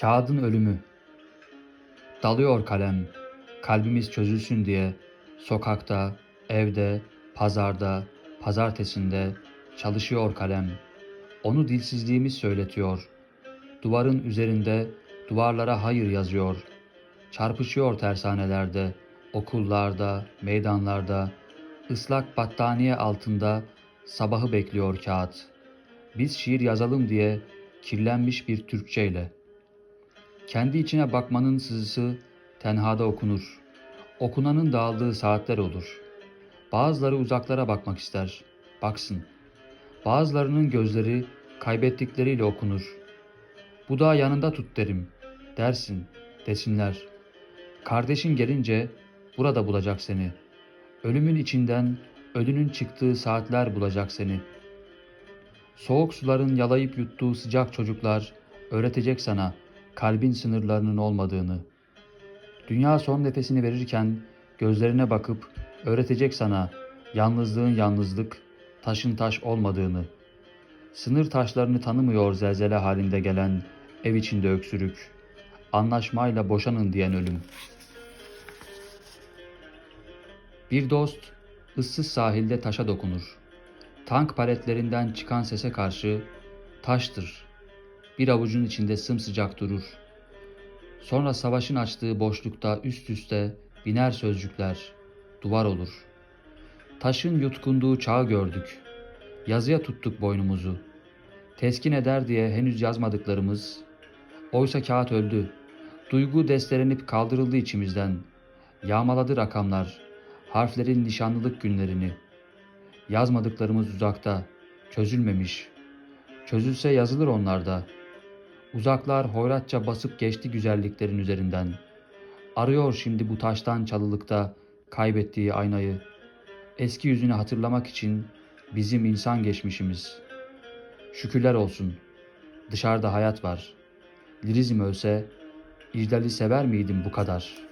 Kağıdın ölümü. Dalıyor kalem, kalbimiz çözülsün diye. Sokakta, evde, pazarda, pazartesinde çalışıyor kalem. Onu dilsizliğimiz söyletiyor. Duvarın üzerinde duvarlara hayır yazıyor. Çarpışıyor tersanelerde, okullarda, meydanlarda, ıslak battaniye altında sabahı bekliyor kağıt. Biz şiir yazalım diye kirlenmiş bir Türkçeyle. Kendi içine bakmanın sızısı tenhada okunur. Okunanın dağıldığı saatler olur. Bazıları uzaklara bakmak ister. Baksın. Bazılarının gözleri kaybettikleriyle okunur. Bu da yanında tut derim. Dersin, desinler. Kardeşin gelince burada bulacak seni. Ölümün içinden ölünün çıktığı saatler bulacak seni. Soğuk suların yalayıp yuttuğu sıcak çocuklar öğretecek sana kalbin sınırlarının olmadığını. Dünya son nefesini verirken gözlerine bakıp öğretecek sana yalnızlığın yalnızlık, taşın taş olmadığını. Sınır taşlarını tanımıyor zelzele halinde gelen ev içinde öksürük. Anlaşmayla boşanın diyen ölüm. Bir dost ıssız sahilde taşa dokunur. Tank paletlerinden çıkan sese karşı taştır. Bir avucun içinde sımsıcak durur. Sonra savaşın açtığı boşlukta üst üste biner sözcükler, duvar olur. Taşın yutkunduğu çağı gördük. Yazıya tuttuk boynumuzu. Teskin eder diye henüz yazmadıklarımız. Oysa kağıt öldü. Duygu destelenip kaldırıldı içimizden. Yağmaladı rakamlar, harflerin nişanlılık günlerini. Yazmadıklarımız uzakta, çözülmemiş. Çözülse yazılır onlarda. Uzaklar hoyratça basıp geçti güzelliklerin üzerinden. Arıyor şimdi bu taştan çalılıkta kaybettiği aynayı. Eski yüzünü hatırlamak için bizim insan geçmişimiz. Şükürler olsun. Dışarıda hayat var. Lirizm ölse, İclal'i sever miydim bu kadar?''